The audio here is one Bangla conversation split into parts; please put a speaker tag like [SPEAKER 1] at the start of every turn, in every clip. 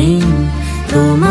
[SPEAKER 1] প্রেম তোমার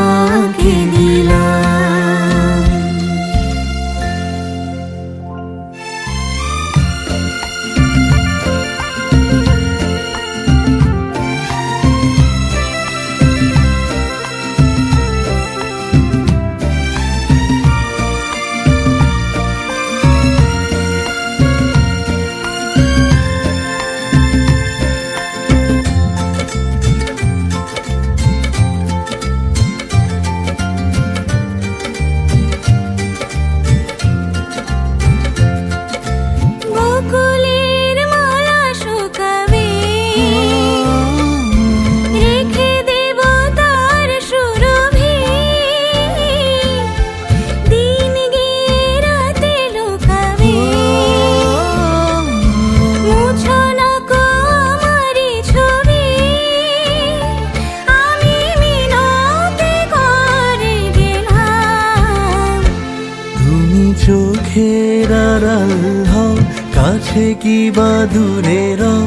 [SPEAKER 2] চোখের আড়াল হও কাছে কি বা দূরে রও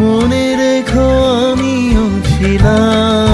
[SPEAKER 2] মনে রেখো আমিও ছিলাম।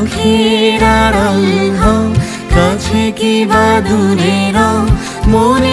[SPEAKER 1] চোখের আরম্ভ কাছে কি বা দূরের মনে